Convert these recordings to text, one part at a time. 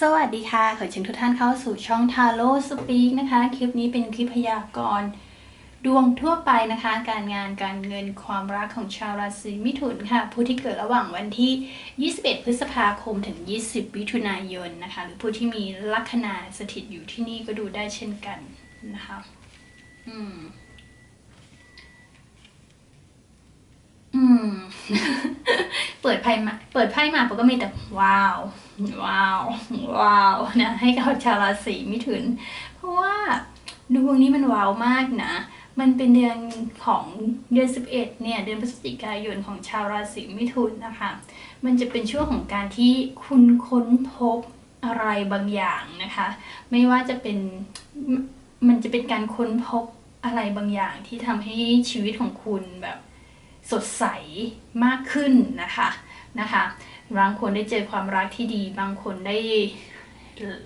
สวัสดีค่ะ ขอเชิญทุกท่านเข้าสู่ช่องทาโร่สปีกนะคะ คลิปนี้เป็นคลิปพยากรณ์ดวงทั่วไปนะคะ การงานการเงินความรักของชาวราศีมิถุนค่ะ ผู้ที่เกิดระหว่างวันที่ 21 พฤษภาคมถึง 20 มิถุนายนนะคะ หรือผู้ที่มีลัคนาสถิตอยู่ที่นี่ก็ดูได้เช่นกันนะคะ อืม อืม เปิดไพ่มาเปิดไพ่มาผมก็มีแต่ว้าว ว้าว ว้าวนะให้กับชาวราศีมิถุน เพราะว่าดวงนี้มันว้าวมากนะ มันเป็นเดือนของเดือน 11 เนี่ย เดือนพฤศจิกายนของชาวราศีมิถุนนะคะ มันจะเป็นช่วงของการที่คุณค้นพบอะไรบางอย่างนะคะ ไม่ว่าจะเป็นมันจะเป็นการค้นพบอะไรบางอย่างที่ทำให้ชีวิตของคุณแบบ สดใสมากขึ้นนะคะนะคะบางคนได้เจอความรักที่ดี บางคนได้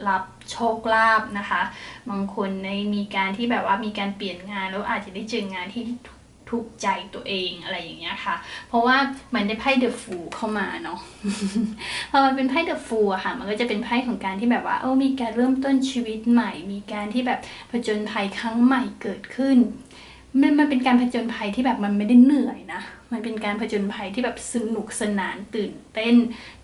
รับโชคลาภนะคะ บางคนในมีการที่แบบว่ามีการเปลี่ยนงานแล้วอาจจะได้เจองานที่ถูกใจตัวเองอะไรอย่างเงี้ยค่ะ เพราะว่ามันได้ไพ่เดอะฟูเข้ามาเนาะพอมันเป็นไพ่เดอะฟูอะค่ะ มันก็จะเป็นไพ่ของการที่แบบว่าเออมีการเริ่มต้นชีวิตใหม่ มีการที่แบบผจญภัยครั้งใหม่เกิดขึ้น มันมันเป็นการผจญภัยที่แบบมันไม่ได้เหนื่อยนะ มันเป็นการผจญภัยที่แบบสนุกสนานตื่นเต้น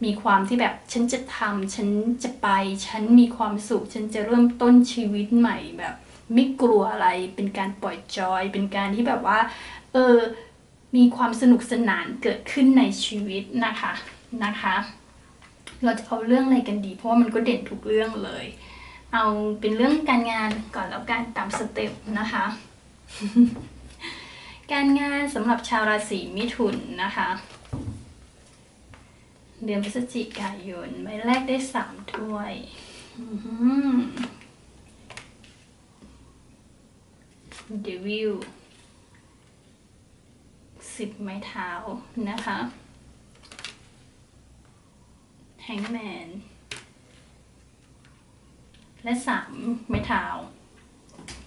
มีความที่แบบฉันจะทำฉันจะไป ฉันมีความสุข ฉันจะเริ่มต้นชีวิตใหม่แบบ ไม่กลัวอะไร เป็นการปล่อยจอย เป็นการที่แบบว่า เออ มีความสนุกสนานเกิดขึ้นในชีวิตนะคะ นะคะ เราจะเอาเรื่องอะไรกันดี เพราะว่ามันก็เด่นทุกเรื่องเลย เอาเป็นเรื่องการงานก่อนแล้วกันตามสเต็ปนะคะ การงานสำหรับชาวราศีมิถุนนะคะ เดือนพฤศจิกายนใบแรกได้สามถ้วยเดวิลสิบไม้เท้านะคะแฮงแมนและสามไม้เท้า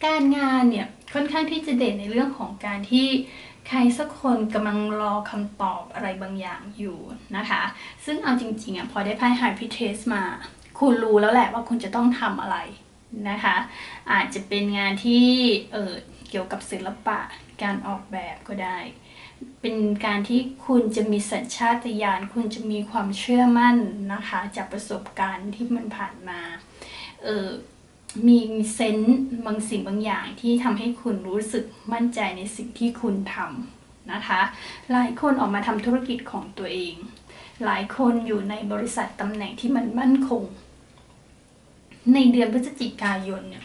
การงานเนี่ย ค่อนข้างที่จะเด่นในเรื่องของการที่ใครสักคนกำลังรอคำตอบอะไรบางอย่างอยู่นะคะ ซึ่งเอาจริงๆอะพอได้ไพ่ไฮพิเทสมา คุณรู้แล้วแหละว่าคุณจะต้องทำอะไรนะคะ อาจจะเป็นงานที่เออเกี่ยวกับศิลปะการออกแบบก็ได้ เป็นการที่คุณจะมีสัญชาตญาณคุณจะมีความเชื่อมั่นนะคะ จากประสบการณ์ที่มันผ่านมาเออ มีเซนต์บางสิ่งบางอย่างที่ทำให้คุณรู้สึกมั่นใจในสิ่งที่คุณทำนะคะ หลายคนออกมาทำธุรกิจของตัวเอง หลายคนอยู่ในบริษัทตำแหน่งที่มันมั่นคง ในเดือนพฤศจิกายนเนี่ย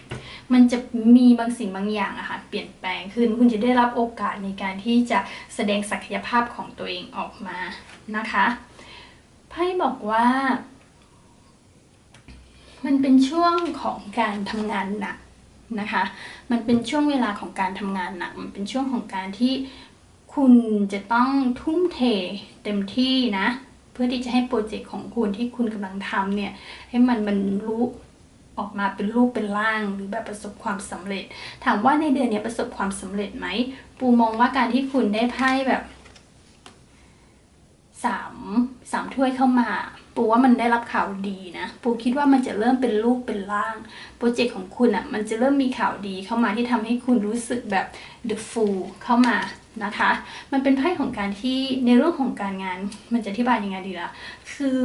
มันจะมีบางสิ่งบางอย่างอะค่ะเปลี่ยนแปลงขึ้น คุณจะได้รับโอกาสในการที่จะแสดงศักยภาพของตัวเองออกมานะคะไพ่บอกว่า มันเป็นช่วงของการทำงานหนักนะคะ มันเป็นช่วงเวลาของการทำงานหนัก มันเป็นช่วงของการที่คุณจะต้องทุ่มเทเต็มที่นะ เพื่อที่จะให้โปรเจกต์ของคุณที่คุณกำลังทำเนี่ย ให้มันบรรลุออกมาเป็นรูปเป็นร่างหรือแบบประสบความสำเร็จ ถามว่าในเดือนนี้ประสบความสำเร็จไหม ปูมองว่าการที่คุณได้ไพ่แบบสามสามถ้วยเข้ามา ปูว่ามันได้รับข่าวดีนะ ปูคิดว่ามันจะเริ่มเป็นรูปเป็นร่างโปรเจกต์ของคุณอะ่ะมันจะเริ่มมีข่าวดีเข้ามาที่ทำให้คุณรู้สึกแบบ the full เข้ามานะคะ มันเป็นไพ่ของการที่ในเรื่องของการงานมันจะอธิบายยังไงดีละ่ะ คือ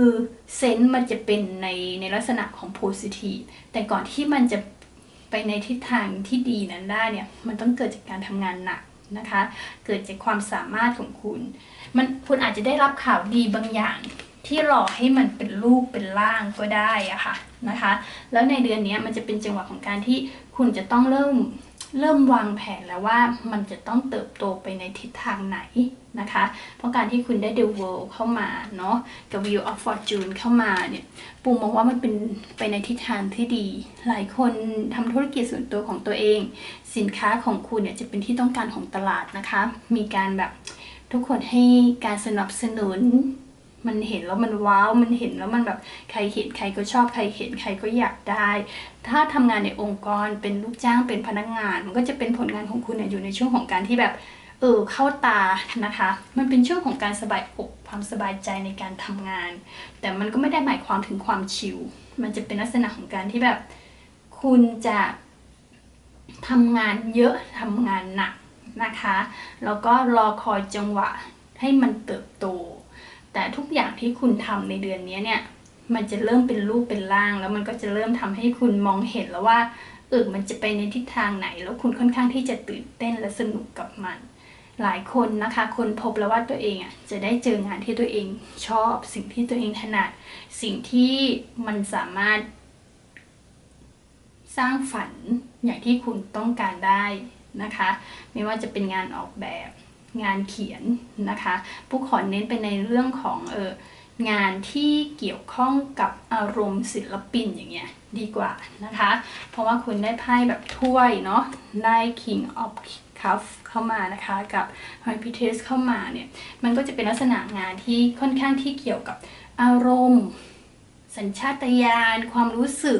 เซนต์มันจะเป็นในในลักษณะของ positive แต่ก่อนที่มันจะไปในทิศทางที่ดีนั้นได้เนี่ย มันต้องเกิดจากการทำงานหนักนะคะ เกิดจากความสามารถของคุณ มันคุณอาจจะได้รับข่าวดีบางอย่าง ที่รอให้มันเป็นรูปเป็นร่างก็ได้อะค่ะนะคะ แล้วในเดือนนี้มันจะเป็นจังหวะของการที่คุณจะต้องเริ่มเริ่มวางแผนแล้วว่ามันจะต้องเติบโตไปในทิศทางไหนนะคะ เพราะการที่คุณได้ The World เข้ามาเนาะกับ Wheel of Fortune เข้ามาเนี่ยปูมองว่ามันเป็นไปในทิศทางที่ดี หลายคนทำธุรกิจส่วนตัวของตัวเอง สินค้าของคุณเนี่ยจะเป็นที่ต้องการของตลาดนะคะ มีการแบบทุกคนให้การสนับสนุน มันเห็นแล้วมันว้าวมันเห็นแล้วมันแบบใครเห็นใครก็ชอบใครเห็นใครก็อยากได้ ถ้าทำงานในองค์กรเป็นลูกจ้างเป็นพนักงาน มันก็จะเป็นผลงานของคุณเนี่ยอยู่ในช่วงของการที่แบบเออเข้าตานะคะ มันเป็นช่วงของการสบายอกความสบายใจในการทำงาน แต่มันก็ไม่ได้หมายความถึงความชิลมันจะเป็นลักษณะของการที่แบบ คุณจะทำงานเยอะทำงานหนักนะคะ แล้วก็รอคอยจังหวะให้มันเติบโต แต่ทุกอย่างที่คุณทำในเดือนนี้เนี่ย มันจะเริ่มเป็นรูปเป็นร่าง แล้วมันก็จะเริ่มทำให้คุณมองเห็นแล้วว่าเออมันจะไปในทิศทางไหน แล้วคุณค่อนข้างที่จะตื่นเต้นและสนุกกับมัน หลายคนนะคะ คนพบแล้วว่าตัวเองอะจะได้เจองานที่ตัวเองชอบสิ่งที่ตัวเองถนัด สิ่งที่มันสามารถ สร้างฝันอย่างที่คุณต้องการได้นะคะ ไม่ว่าจะเป็นงานออกแบบ งานเขียนนะคะผู้ขอเน้นไปในเรื่องของเอองานที่เกี่ยวข้องกับอารมณ์ศิลปินอย่างเงี้ยดีกว่านะคะ เพราะว่าคุณได้ไพ่แบบถ้วยเนาะได้ King of Cup เข้ามานะคะกับ High p i t e s เข้ามาเนี่ยมันก็จะเป็นลักษณะงานที่ค่อนข้างที่เกี่ยวกับอารมณ์ สัญชาตญาณความรู้สึก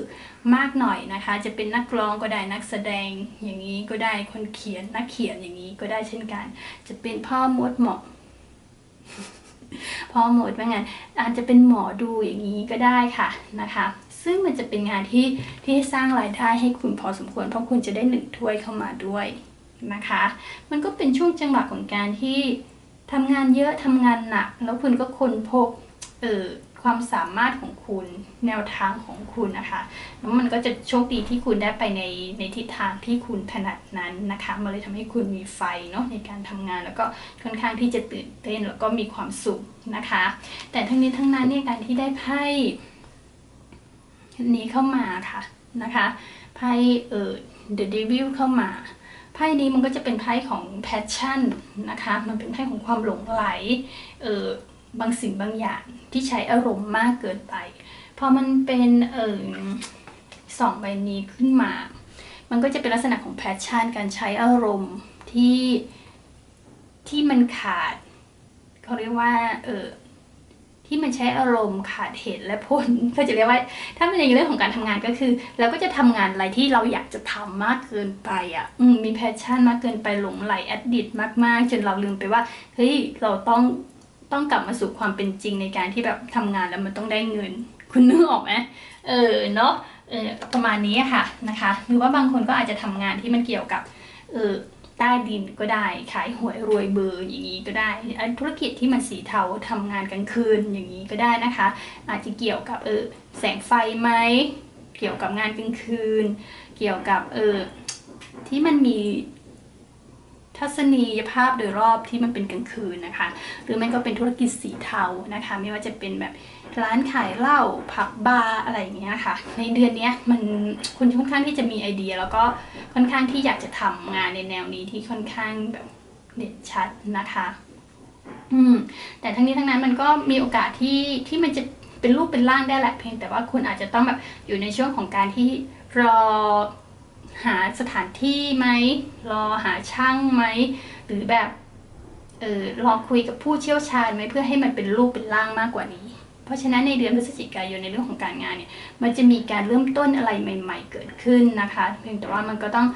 มากหน่อยนะคะ จะเป็นนักร้องก็ได้นักแสดงอย่างนี้ก็ได้คนเขียนนักเขียนอย่างนี้ก็ได้เช่นกัน จะเป็นพ่อมดหมอพ่อมดว่างั้นอาจจะเป็นหมอดูอย่างนี้ก็ได้ค่ะนะคะ ซึ่งมันจะเป็นงานที่ที่สร้างรายได้ให้คุณพอสมควร เพราะคุณจะได้หนึ่งถ้วยเข้ามาด้วยนะคะ มันก็เป็นช่วงจังหวะของการที่ทำงานเยอะทำงานหนัก แล้วคุณก็ค้นพบเออ ความสามารถของคุณแนวทางของคุณนะคะแล้วมันก็จะโชคดีที่คุณได้ไปในในทิศทางที่คุณถนัดนั้นนะคะมันเลยทำให้คุณมีไฟเนาะในการทำงานแล้วก็ค่อนข้างที่จะตื่นเต้นแล้วก็มีความสุขนะคะ แต่ทั้งนี้ทั้งนั้นเนี่ยการที่ได้ไพ่นี้เข้ามาค่ะนะคะไพ่เอ่อ The Devil เข้ามาไพ่นี้มันก็จะเป็นไพ่ของ passion นะคะ มันเป็นไพ่ของความหลงไหล เออ บางสิ่งบางอย่างที่ใช้อารมณ์มากเกินไป พอมันเป็นเออสองใบนี้ขึ้นมา มันก็จะเป็นลักษณะของ passion การใช้อารมณ์ที่ที่มันขาดเขาเรียกว่าเออที่มันใช้อารมณ์ขาดเหตุและผลก็จะเรียกว่า ถ้าเป็นในเรื่องของการทำงานก็คือเราก็จะทำงานอะไรที่เราอยากจะทำมากเกินไปอะมมีแพชชั่นมากเกินไปหลงไหลแอดดิตมากๆ จนเราลืมไปว่าเฮ้ยเราต้อง ต้องกลับมาสู่ความเป็นจริงในการที่แบบทำงานแล้วมันต้องได้เงิน คุณนึกออกไหมเออเนาะเออประมาณนี้ค่ะนะคะหรือว่าบางคนก็อาจจะทำงานที่มันเกี่ยวกับเออใต้ดินก็ได้ขายหวยรวยเบอร์อย่างนี้ก็ได้ธุรกิจที่มันสีเทาทำงานกลางคืนอย่างนี้ก็ได้นะคะ อาจจะเกี่ยวกับเออแสงไฟไหมเกี่ยวกับงานกลางคืน เกี่ยวกับเออที่มันมี ทัศนียภาพโดยรอบที่มันเป็นกลางคืนนะคะ หรือมันก็เป็นธุรกิจสีเทานะคะ ไม่ว่าจะเป็นแบบร้านขายเหล้าผับบาร์อะไรอย่างเงี้ยค่ะในเดือนนี้มันคุณค่อนข้างที่จะมีไอเดีย แล้วก็ค่อนข้างที่อยากจะทำงานในแนวนี้ที่ค่อนข้างแบบเด่นชัดนะคะอืมแต่ทั้งนี้ทั้งนั้นมันก็มีโอกาสที่ที่มันจะเป็นรูปเป็นร่างได้แหละเพียงแต่ว่าคุณอาจจะต้องแบบอยู่ในช่วงของการที่รอ หาสถานที่ไหมรอหาช่างไหมหรือแบบเออรอคุยกับผู้เชี่ยวชาญไหมเพื่อให้มันเป็นรูปเป็นร่างมากกว่านี้ เพราะฉะนั้นในเดือนพฤศจิกายนในเรื่องของการงานเนี่ยมันจะมีการเริ่มต้นอะไรใหม่ ๆ เกิดขึ้นนะคะเพียงแต่ว่ามันก็ต้อง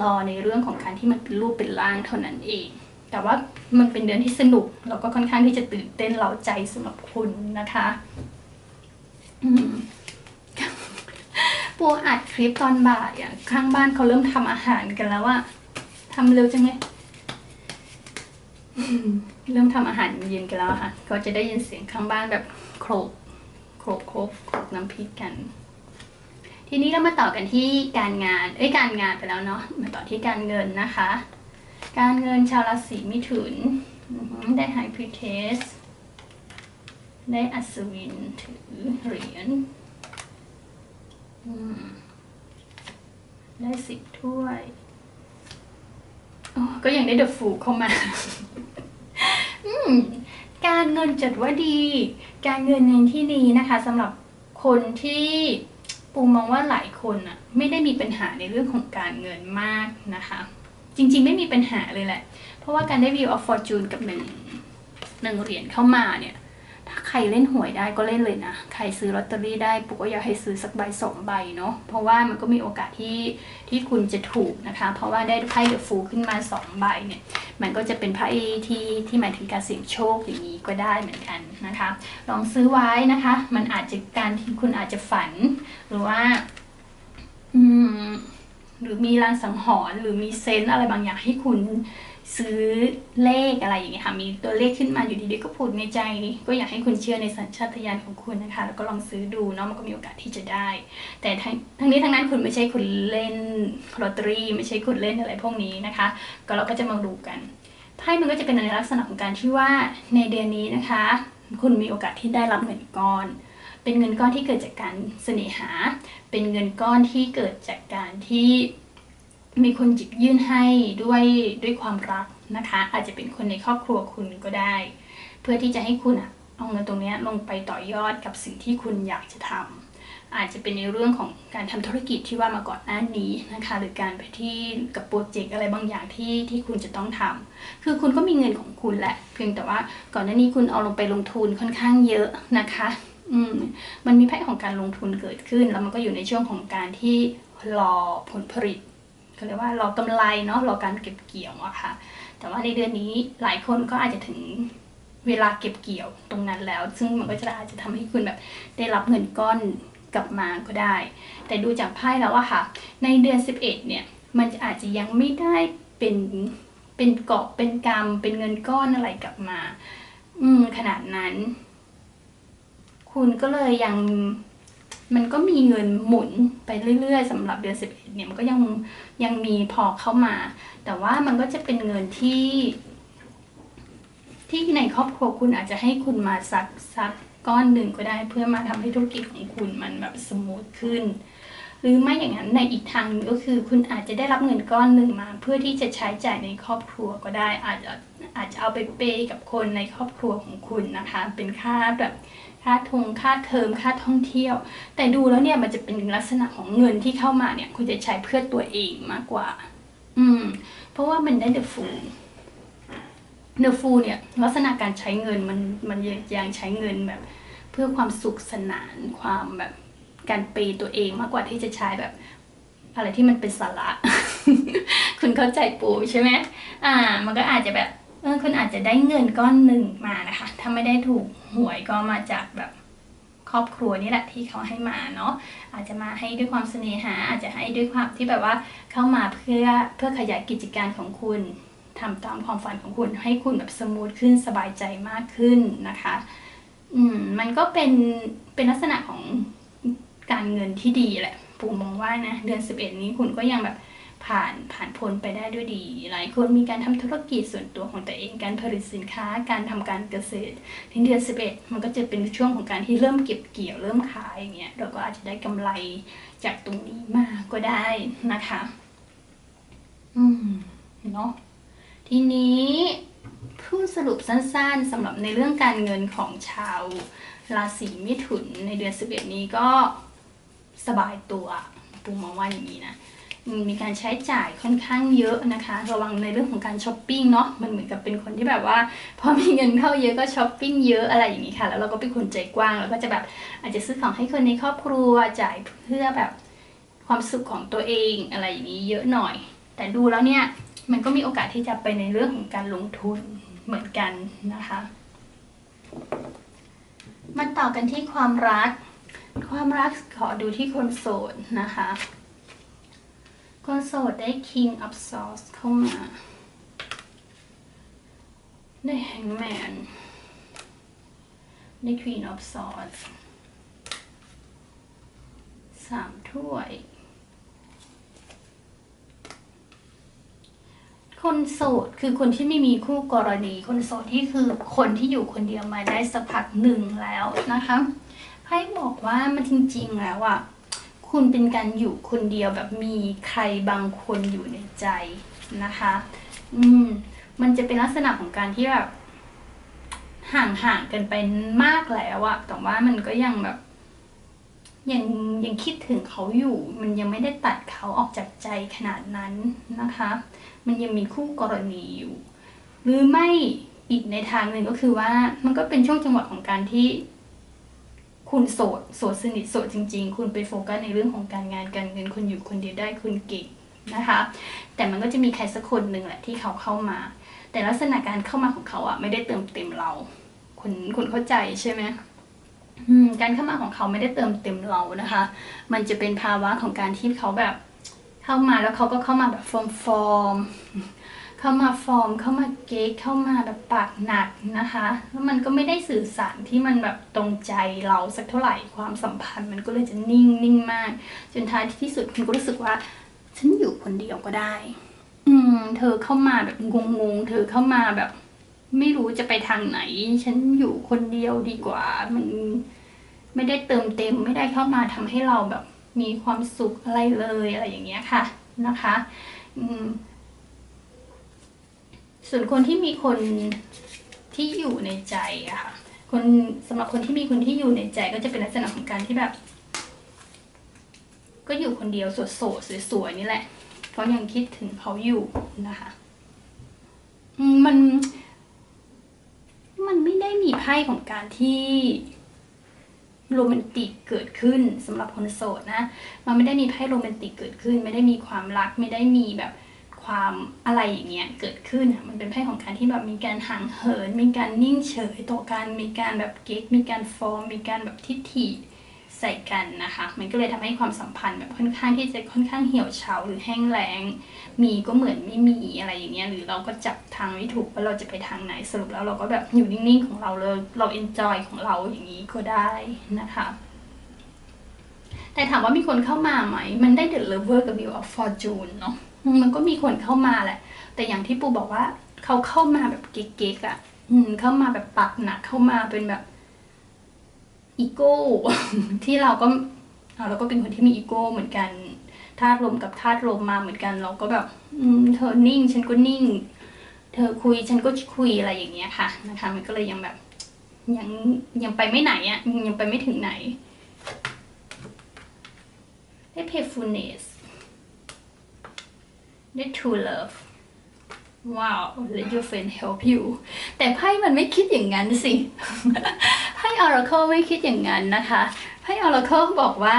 รอในเรื่องของการที่มันเป็นรูปเป็นร่างเท่านั้นเอง แต่ว่ามันเป็นเดือนที่สนุกแล้วก็ค่อนข้างที่จะตื่นเต้นเร้าใจสำหรับคุณนะคะ อืม ปูอัดคลิปตอนบ่ายอะข้างบ้านเขาเริ่มทำอาหารกันแล้วอะทำเร็วจังเลยเริ่มทำอาหารเย็นกันแล้วค่ะ ก็จะได้ยินเสียงข้างบ้านแบบโครกโครกโครกโครกน้ำพริกกัน ทีนี้เรามาต่อกันที่การงาน เอ้ยการงานไปแล้วเนาะ มาต่อที่การเงินนะคะ การเงินชาวราศีมิถุน ได้ไฮพรีเทส ได้อัศวินถือเหรียญ ได้สิบถ้วยก็ยังได้เดอะฟูเข้ามาอืมการเงินจัดว่าดี การเงินในที่นี้นะคะสำหรับคนที่ปูมองว่าหลายคนอะไม่ได้มีปัญหาในเรื่องของการเงินมากนะคะ จริงๆไม่มีปัญหาเลยแหละ เพราะว่าการได้ View of Fortune กับหนึ่งหนึ่งเหรียญเข้ามาเนี่ย ใครเล่นหวยได้ก็เล่นเลยนะ ใครซื้อลอตเตอรี่ได้ปุ๊กก็อยากให้ซื้อสักใบสองใบเนาะ เพราะว่ามันก็มีโอกาสที่ที่คุณจะถูกนะคะ เพราะว่าได้ไพ่เดอะฟูขึ้นมาสองใบเนี่ย มันก็จะเป็นไพ่ที่ที่หมายถึงการเสี่ยงโชคอย่างนี้ก็ได้เหมือนกันนะคะ ลองซื้อไว้นะคะ มันอาจจะการที่คุณอาจจะฝัน หรือว่า อืม หรือมีรางสังหรณ์หรือมีเซนส์อะไรบางอย่างให้คุณซื้อเลขอะไรอย่างเงี้ยค่ะมีตัวเลขขึ้นมาอยู่ดีๆก็พูดในใจ ก็อยากให้คุณเชื่อในสัญชาตญาณของคุณนะคะ แล้วก็ลองซื้อดูเนาะมันก็มีโอกาสที่จะได้ แต่ทั้งทั้งนี้ทั้งนั้นคุณไม่ใช่คุณเล่นลอตเตอรี่ไม่ใช่คุณเล่นอะไรพวกนี้นะคะ ก็เราก็จะมาดูกันไพ่มันก็จะเป็นในลักษณะของการที่ว่าในเดือนนี้นะคะ คุณมีโอกาสที่ได้รับเงินก้อน เป็นเงินก้อนที่เกิดจากการเสน่หา เป็นเงินก้อนที่เกิดจากการที่มีคนหยิบยื่นให้ด้วยด้วยความรักนะคะ อาจจะเป็นคนในครอบครัวคุณก็ได้ เพื่อที่จะให้คุณอะเอาเงินตรงนี้ลงไปต่อยอดกับสิ่งที่คุณอยากจะทำอาจจะเป็นในเรื่องของการทำธุรกิจที่ว่ามาก่อนหน้านี้นะคะ หรือการไปที่กับโปรเจกต์อะไรบางอย่างที่ที่คุณจะต้องทำคือคุณก็มีเงินของคุณแหละ เพียงแต่ว่าก่อนหน้านี้คุณเอาลงไปลงทุนค่อนข้างเยอะนะคะ อืมมันมีไพ่ของการลงทุนเกิดขึ้น แล้วมันก็อยู่ในช่วงของการที่รอผลผลิตเขาเรียกว่ารอกำไรเนาะรอการเก็บเกี่ยวอะค่ะ แต่ว่าในเดือนนี้หลายคนก็อาจจะถึงเวลาเก็บเกี่ยวตรงนั้นแล้ว ซึ่งมันก็จะอาจจะทำให้คุณแบบได้รับเงินก้อนกลับมาก็ได้ แต่ดูจากไพ่แล้วอะค่ะ ในเดือน 11 เนี่ย มันอาจจะยังไม่ได้เป็นเป็นเกาะเป็นกรรมเป็นเงินก้อนอะไรกลับมา อืมขนาดนั้น คุณก็เลยยังมันก็มีเงินหมุนไปเรื่อยๆสำหรับเดือน 11 เนี่ยมันก็ยังยังมีพอเข้ามา แต่ว่ามันก็จะเป็นเงินที่ ที่ในครอบครัวคุณอาจจะให้คุณมาซักซักก้อนหนึ่งก็ได้เพื่อมาทำให้ธุรกิจของคุณมันแบบสมูทขึ้น หรือไม่อย่างนั้นในอีกทางหนึ่งก็คือ คุณอาจจะได้รับเงินก้อนหนึ่งมา เพื่อที่จะใช้จ่ายในครอบครัวก็ได้ อาจจะอาจจะเอาไปเปย์กับคนในครอบครัวของคุณนะคะ เป็นค่าแบบ ค่าทงค่าเทอมค่าท่องเที่ยว แต่ดูแล้วเนี่ยมันจะเป็นลักษณะของเงินที่เข้ามาเนี่ยคุณจะใช้เพื่อตัวเองมากกว่า อืม เพราะว่ามันได้เดอะฟูเดอะฟูเนี่ยลักษณะการใช้เงินมันมันยังใช้เงินแบบ เพื่อความสุขสนานความแบบการเปย์ตัวเองมากกว่าที่จะใช้แบบอะไรที่มันเป็นสาระ คุณเข้าใจปูใช่ไหมอ่า มันก็อาจจะแบบ คุณอาจจะได้เงินก้อนหนึ่งมานะคะ ถ้าไม่ได้ถูกหวยก็มาจากแบบครอบครัวนี่แหละที่เขาให้มาเนาะอาจจะมาให้ด้วยความเสน่หา อาจจะให้ด้วยความที่แบบว่าเข้ามาเพื่อเพื่อขยายกิจการของคุณทำตามความฝันของคุณให้คุณแบบสมูทขึ้นสบายใจมากขึ้นนะคะ อืมมันก็เป็นเป็นลักษณะของการเงินที่ดีแหละปู่มองว่านะเดือน11 นี้คุณก็ยังแบบ ผ่านผ่านพ้นไปได้ด้วยดี หลายคนมีการทำธุรกิจส่วนตัวของตัวเองการผลิตสินค้าการทำการเกษตรในเดือน11 มันก็จะเป็นช่วงของการที่เริ่มเก็บเกี่ยวเริ่มขายอย่างเงี้ยเราก็อาจจะได้กำไรจากตรงนี้มาก็ได้นะคะ อืมเนาะทีนี้พูดสรุปสั้นๆสำหรับในเรื่องการเงินของชาวราศีมิถุนในเดือน11นี้ก็สบายตัวปูมองว่าอย่างนี้นะ มีการใช้จ่ายค่อนข้างเยอะนะคะ ระวังในเรื่องของการช้อปปิ้งเนาะมันเหมือนกับเป็นคนที่แบบว่าพอมีเงินเข้าเยอะก็ช้อปปิ้งเยอะอะไรอย่างนี้ค่ะ แล้วเราก็เป็นคนใจกว้างแล้วก็จะแบบอาจจะซื้อของให้คนในครอบครัวจ่ายเพื่อแบบความสุขของตัวเองอะไรอย่างนี้เยอะหน่อย แต่ดูแล้วเนี่ยมันก็มีโอกาสที่จะไปในเรื่องของการลงทุนเหมือนกันนะคะ มาต่อกันที่ความรัก ความรักขอดูที่คนโสดนะคะ คนโสดได้ King of Swords เข้ามา ได้ Hangman ได้ Queen of Swords สามถ้วย คนโสดคือคนที่ไม่มีคู่กรณี คนโสดที่คือคนที่อยู่คนเดียวมาได้สักพักหนึ่งแล้วนะคะไพ่บอกว่ามันจริง ๆ แล้วอะ คุณเป็นการอยู่คนเดียวแบบมีใครบางคนอยู่ในใจนะคะ อืม มันจะเป็นลักษณะของการที่แบบห่างๆกันไปมากแล้วอะแต่ว่ามันก็ยังแบบ ยังยังคิดถึงเขาอยู่ มันยังไม่ได้ตัดเขาออกจากใจขนาดนั้นนะคะ มันยังมีคู่กรณีอยู่ หรือไม่อีกในทางหนึ่งก็คือว่ามันก็เป็นช่วงจังหวะของการที่ คุณโสดโสดสนิทโสดจริง ๆ คุณไปโฟกัสในเรื่องของการงานการเงินคุณอยู่คนเดียวได้คุณเก่งนะคะ แต่มันก็จะมีใครสักคนหนึ่งแหละที่เขาเข้ามา แต่ลักษณะการเข้ามาของเขาอะไม่ได้เติมเต็มเราคุณคุณเข้าใจใช่ไหมการเข้ามาของเขาไม่ได้เติมเต็มเรานะคะ มันจะเป็นภาวะของการที่เขาแบบ เข้ามาแล้วเขาก็เข้ามาแบบฟอร์มฟอร์ม เข้ามาฟอร์ม เข้ามาเก๊กเข้ามาแบบปากหนักนะคะ แล้วมันก็ไม่ได้สื่อสารที่มันแบบตรงใจเราสักเท่าไหร่ความสัมพันธ์มันก็เลยจะนิ่งนิ่งมาก จนท้ายที่สุดคุณก็รู้สึกว่า ฉันอยู่คนเดียวก็ได้ อืม เธอเข้ามาแบบงงๆเธอเข้ามาแบบ ไม่รู้จะไปทางไหน ฉันอยู่คนเดียวดีกว่า มันไม่ได้เติมเต็ม ไม่ได้เข้ามาทำให้เราแบบมีความสุขอะไรเลยอะไรอย่างเงี้ยค่ะนะคะ อืม ส่วนคนที่มีคนที่อยู่ในใจอะค่ะ คนสำหรับคนที่มีคนที่อยู่ในใจก็จะเป็นลักษณะของการที่แบบ ก็อยู่คนเดียวโสดสวยๆนี่แหละ เพราะยังคิดถึงเขาอยู่นะคะมัน มันไม่ได้มีไพ่ของการที่โรแมนติกเกิดขึ้นสำหรับคนโสดนะ มันไม่ได้มีไพ่โรแมนติกเกิดขึ้น ไม่ได้มีความรัก ไม่ได้มีแบบ ความอะไรอย่างเงี้ยเกิดขึ้นมันเป็นไพ่ของการที่แบบมีการห่างเหิน มีการนิ่งเฉยต่อกันมีการแบบเก๊กมีการฟอร์มมีการแบบทิฐิใส่กันนะคะ มันก็เลยทำให้ความสัมพันธ์แบบค่อนข้างที่จะค่อนข้างเหี่ยวเฉาหรือแห้งแล้ง มีก็เหมือนไม่มีอะไรอย่างเงี้ย หรือเราก็จับทางไม่ถูกว่าเราจะไปทางไหน สรุปแล้วเราก็แบบอยู่นิ่งๆของเราเลย เราเอนจอยของเราอย่างนี้ก็ได้นะคะ แต่ถามว่ามีคนเข้ามาไหม มันได้ The Lover กับ Wheel of Fortune เนาะ มันก็มีคนเข้ามาแหละ แต่อย่างที่ปูบอกว่าเขาเข้ามาแบบเก๊กๆอะ่ะ อืม เข้ามาแบบปักหนักเข้ามาเป็นแบบอีโก้ ที่เราก็เอาเราก็เป็นคนที่มีอีโก้เหมือนกันธาตุลมกับธาตุลมมาเหมือนกัน เราก็แบบ อืม เธอนิ่ง ฉันก็นิ่ง เธอคุยฉันก็คุยอะไรอย่างเงี้ยค่ะนะคะ มันก็เลยยังแบบ ยังยังไปไม่ไหนอะ่ะยังไปไม่ถึงไหนได้ playfulness ได้ true love ว้าว let your friend help you แต่ไพ่มันไม่คิดอย่างนั้นสิ ไพ่ oracle ไม่คิดอย่างนั้นนะคะ ไพ่ oracle บอกว่า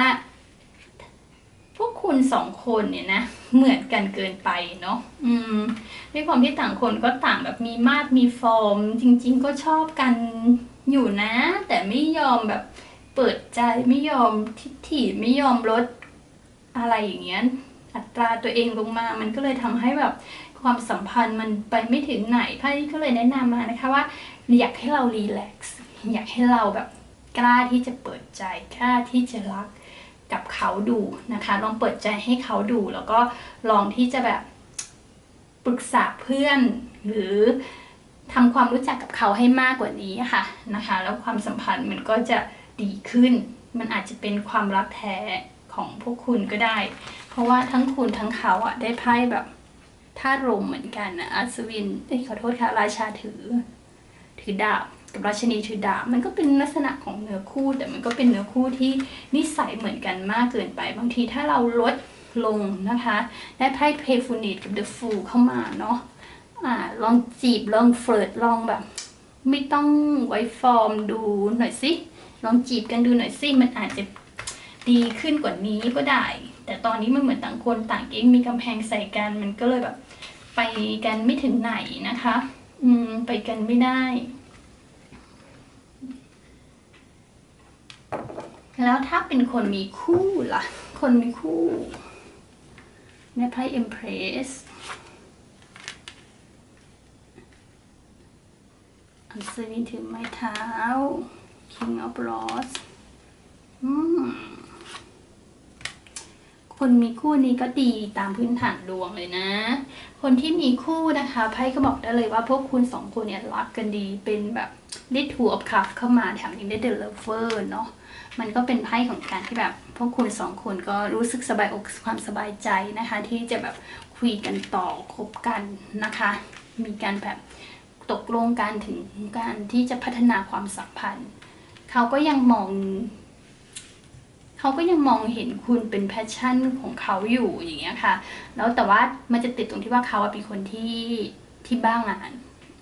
พวกคุณสองคนเนี่ยนะ เหมือนกันเกินไปเนาะอืมด้วยความที่ต่างคนก็ต่างแบบมีมาดมีฟอร์ม จริง ๆ ก็ชอบกันอยู่นะ แต่ไม่ยอมแบบเปิดใจไม่ยอมทิฐิไม่ยอมลดอะไรอย่างเงี้ย อัตราตัวเองลงมา มันก็เลยทำให้แบบความสัมพันธ์มันไปไม่ถึงไหนไพ่ก็เลยแนะนำมานะคะว่า อยากให้เรารีแลกซ์อยากให้เราแบบกล้าที่จะเปิดใจกล้าที่จะรักกับเขาดูนะคะ ลองเปิดใจให้เขาดูแล้วก็ลองที่จะแบบปรึกษาเพื่อน หรือทำความรู้จักกับเขาให้มากกว่านี้ค่ะนะคะ แล้วความสัมพันธ์มันก็จะดีขึ้น มันอาจจะเป็นความรักแท้ ของพวกคุณก็ได้ เพราะว่าทั้งคุณทั้งเขาอะได้ไพ่แบบธาตุลมเหมือนกันนะอัศวินเอ้ยขอโทษค่ะราชาถือ ถือดาบกับราชนีถือดาบมันก็เป็นลักษณะของเนื้อคู่ แต่มันก็เป็นเนื้อคู่ที่นิสัยเหมือนกันมากเกินไป บางทีถ้าเราลดลงนะคะ ได้ไพ่เพฟูนิตกับเดอะฟูเข้ามาเนาะอ่าลองจีบลองเฟิร์ดลองแบบ ไม่ต้องไว้ฟอร์มดูหน่อยสิลองจีบกันดูหน่อยสิมันอาจจะ ดีขึ้นกว่านี้ก็ได้ แต่ตอนนี้มันเหมือนต่างคนต่างเองมีกำแพงใส่กัน มันก็เลยแบบ ไปกันไม่ถึงไหนนะคะ อืม ไปกันไม่ได้ แล้วถ้าเป็นคนมีคู่ล่ะ คนมีคู่ในไพ่ Empress อัศวินถือไม้เท้า King of Rods อืม คนมีคู่นี้ก็ดีตามพื้นฐานดวงเลยนะ คนที่มีคู่นะคะไพ่ก็บอกได้เลยว่าพวกคุณสองคนเนี่ยรักกันดีเป็นแบบได้ถูอับคับเข้ามาแถมยังได้เดลเวอร์เนาะมันก็เป็นไพ่ของการที่แบบ พวกคุณสองคนก็รู้สึกสบายอกความสบายใจนะคะ ที่จะแบบคุยกันต่อคบกันนะคะ มีการแบบตกลงกันถึงการที่จะพัฒนาความสัมพันธ์ เขาก็ยังมอง เขาก็ยังมองเห็นคุณเป็นแพชชั่นของเขาอยู่อย่างเงี้ยค่ะ แล้วแต่ว่ามันจะติดตรงที่ว่าเขาเป็นคนที่ที่บ้างาน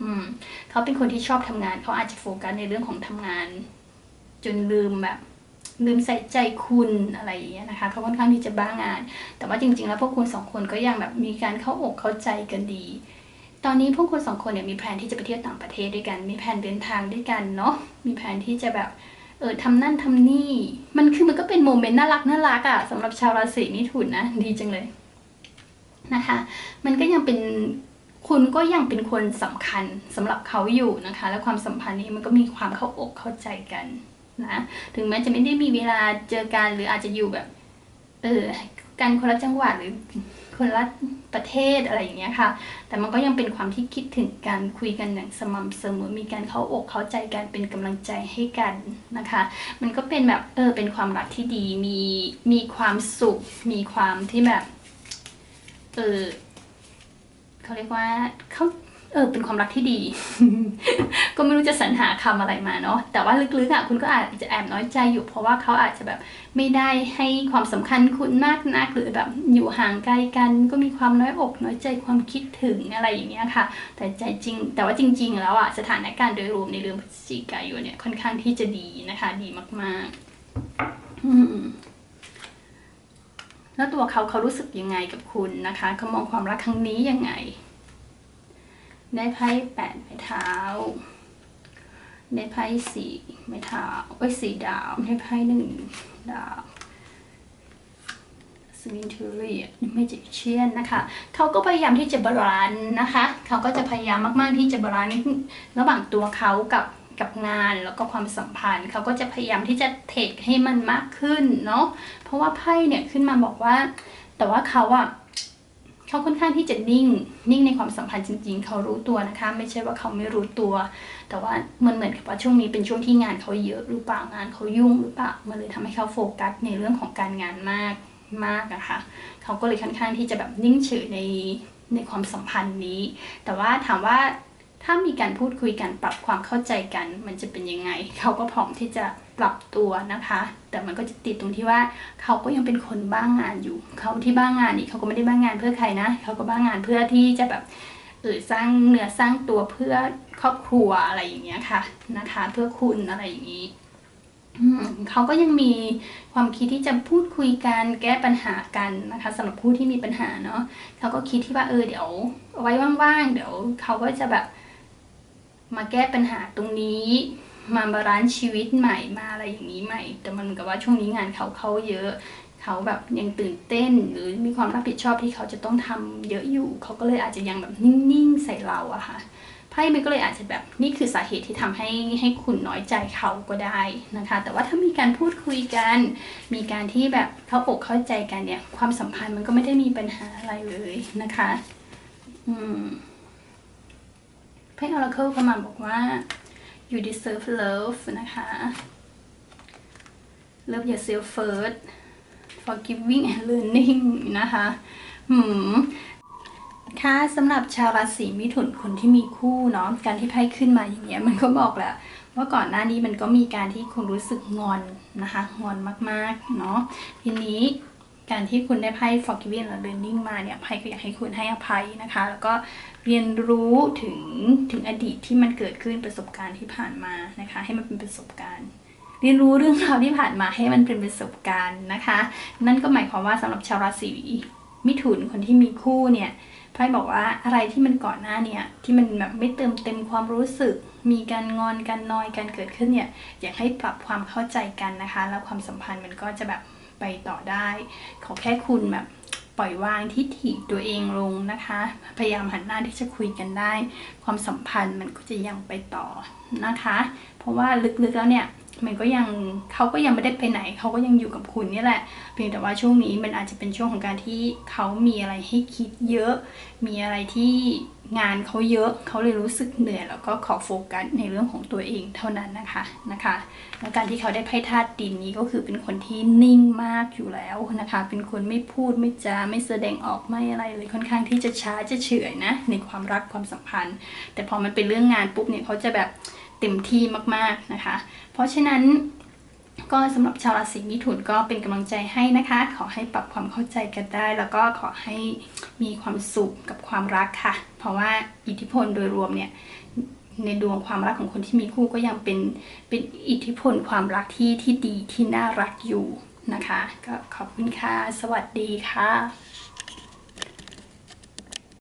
อืมเขาเป็นคนที่ชอบทำงาน เขาอาจจะโฟกัสในเรื่องของทำงาน จนลืมแบบลืมใส่ใจคุณอะไรอย่างเงี้ยนะคะเขาค่อนข้างที่จะบ้างาน แต่ว่าจริง ๆ แล้วพวกคุณสองคนก็ยังแบบมีการเข้าอกเข้าใจกันดี ตอนนี้พวกคุณสองคนเนี่ยมีแผนที่จะไปเที่ยวต่างประเทศด้วยกัน มีแผนเดินทางด้วยกันเนาะมีแผนที่จะแบบ เออทำนั่นทำนี่ มันคือมันก็เป็นโมเมนต์น่ารักน่ารักอะสำหรับชาวราศีมิถุนนะดีจังเลยนะคะ มันก็ยังเป็นคุณก็ยังเป็นคนสำคัญสำหรับเขาอยู่นะคะ และความสัมพันธ์นี้มันก็มีความเข้าอกเข้าใจกันนะถึงแม้จะไม่ได้มีเวลาเจอกันหรืออาจจะอยู่แบบเออกันคนละจังหวัดหรือคนละ ประเทศอะไรอย่างเงี้ยค่ะ แต่มันก็ยังเป็นความที่คิดถึงการคุยกันอย่างสม่ำเสมอ มีการเข้าอกเข้าใจกันเป็นกำลังใจให้กันนะคะ มันก็เป็นแบบเออเป็นความรักที่ดี มีมีความสุข มีความที่แบบเออเขาเรียกว่าเขา เออเป็นความรักที่ดี ก็ไม่รู้จะสรรหาคำอะไรมาเนาะแต่ว่าลึกๆอะคุณก็อาจจะแอบน้อยใจอยู่ เพราะว่าเขาอาจจะแบบไม่ได้ให้ความสำคัญคุณมากนักหรือแบบอยู่ห่างไกลกัน ก็มีความน้อยอกน้อยใจความคิดถึงอะไรอย่างเงี้ยค่ะ แต่ใจจริง แต่ว่าจริง ๆ แล้วอะสถานการณ์โดยรวมในเรื่องพฤศจิกายนเนี่ยค่อนข้างที่จะดีนะคะ ดีมากๆ อืมแล้วตัวเขาเขารู้สึกยังไงกับคุณนะคะเขามองความรักครั้งนี้ยังไง ได้ไพ่แปดไม้เท้า ได้ไพ่สี่ไม้เท้าไอ้สี่ดาว ได้ไพ่หนึ่งดาวสวินทูรีไม่จิเชียนนะคะ เขาก็พยายามที่จะบาลานซ์นะคะ เขาก็จะพยายามมาก ๆ ที่จะบาลานซ์ระหว่างตัวเขากับกับงานแล้วก็ความสัมพันธ์ เขาก็จะพยายามที่จะเทคให้มันมากขึ้นเนาะ เพราะว่าไพ่เนี่ยขึ้นมาบอกว่า แต่ว่าเขาอะ เขาค่อนข้างที่จะนิ่ง นิ่งในความสัมพันธ์จริง ๆ เขารู้ตัวนะคะ ไม่ใช่ว่าเขาไม่รู้ตัว แต่ว่ามันเหมือนกับว่าช่วงนี้เป็นช่วงที่งานเขาเยอะหรือเปล่างานเขายุ่งหรือเปล่ามันเลยทำให้เขาโฟกัสในเรื่องของการงานมากมากอะค่ะเขาก็เลยค่อนข้างที่จะแบบนิ่งเฉยในในความสัมพันธ์นี้ แต่ว่าถามว่าถ้ามีการพูดคุยกันปรับความเข้าใจกัน มันจะเป็นยังไง เขาก็พร้อมที่จะ ปรับตัวนะคะ แต่มันก็จะติดตรงที่ว่าเขาก็ยังเป็นคนบ้างงานอยู่ เขาที่บ้างงานนี่เขาก็ไม่ได้บ้างงานเพื่อใครนะ เขาก็บ้างงานเพื่อที่จะแบบเออสร้างเนื้อสร้างตัวเพื่อครอบครัวอะไรอย่างเงี้ยค่ะนะคะ เพื่อคุณอะไรอย่างนี้เขาก็ยังมีความคิดที่จะพูดคุยกันแก้ปัญหากันนะคะสำหรับผู้ที่มีปัญหาเนาะเขาก็คิดที่ว่าเออเดี๋ยวไว้ว่างๆเดี๋ยวเขาก็จะแบบมาแก้ปัญหาตรงนี้ มาบาลานซ์ชีวิตใหม่มาอะไรอย่างนี้ใหม่ แต่มันเหมือนกับว่าช่วงนี้งานเขาเขาเยอะ เขาแบบยังตื่นเต้น หรือมีความรับผิดชอบที่เขาจะต้องทำเยอะอยู่ เขาก็เลยอาจจะยังแบบนิ่งๆใส่เราอะค่ะไพ่มันก็เลยอาจจะแบบนี่คือสาเหตุที่ทำให้ให้คุณน้อยใจเขาก็ได้นะคะ แต่ว่าถ้ามีการพูดคุยกัน มีการที่แบบเข้าอกเข้าใจกันเนี่ย ความสัมพันธ์มันก็ไม่ได้มีปัญหาอะไรเลยนะคะ อืมไพ่ Oracle เข้ามาบอกว่า you deserve love นะคะ love yourself first forgiving and learning นะคะหืมค่ะสำหรับชาวราศีมิถุนคนที่มีคู่เนาะการที่ไพ่ขึ้นมาอย่างเงี้ยมันก็บอกแหละว่าก่อนหน้านี้มันก็มีการที่คุณรู้สึกงอนนะคะ งอนมากๆเนาะทีนี้ การที่คุณได้ไพ่ forgiving และ learning มาเนี่ยไพ่ก็อยากให้คุณให้อภัยนะคะ แล้วก็เรียนรู้ถึงถึงอดีตที่มันเกิดขึ้นประสบการณ์ที่ผ่านมานะคะ ให้มันเป็นประสบการณ์เรียนรู้เรื่องราวที่ผ่านมาให้มันเป็นประสบการณ์นะคะ นั่นก็หมายความว่าสำหรับชาวราศีมิถุนคนที่มีคู่เนี่ยไพ่บอกว่าอะไรที่มันก่อนหน้าเนี่ยที่มันแบบไม่เติมเต็มความรู้สึก มีการงอนกันนอยกันเกิดขึ้นเนี่ยอยากให้ปรับความเข้าใจกันนะคะ แล้วความสัมพันธ์มันก็จะแบบ ไปต่อได้ ขอแค่คุณแบบปล่อยวางทิฐิตัวเองลงนะคะ พยายามหันหน้าที่จะคุยกันได้ ความสัมพันธ์มันก็จะยังไปต่อนะคะ เพราะว่าลึกๆแล้วเนี่ย มันก็ยังเขาก็ยังไม่ได้ไปไหนเขาก็ยังอยู่กับคุณนี่แหละ เพียงแต่ว่าช่วงนี้มันอาจจะเป็นช่วงของการที่เขามีอะไรให้คิดเยอะ มีอะไรที่งานเขาเยอะเขาเลยรู้สึกเหนื่อยแล้วก็ขอโฟกัสในเรื่องของตัวเองเท่านั้นนะคะนะคะแล้วการที่เขาได้ไพ่ธาตุดินนี้ก็คือเป็นคนที่นิ่งมากอยู่แล้วนะคะ เป็นคนไม่พูดไม่จาไม่แสดงออกไม่อะไรเลยค่อนข้างที่จะช้าจะเฉยนะในความรักความสัมพันธ์ แต่พอมันเป็นเรื่องงานปุ๊บเนี่ยเขาจะแบบ เต็มที่มากๆนะคะ เพราะฉะนั้นก็สำหรับชาวราศีมิถุนก็เป็นกำลังใจให้นะคะ ขอให้ปรับความเข้าใจกันได้ แล้วก็ขอให้มีความสุขกับความรักค่ะ เพราะว่าอิทธิพลโดยรวมเนี่ยในดวงความรักของคนที่มีคู่ก็ยังเป็นเป็นอิทธิพลความรักที่ที่ดีที่น่ารักอยู่นะคะ ก็ขอบคุณค่ะ สวัสดีค่ะ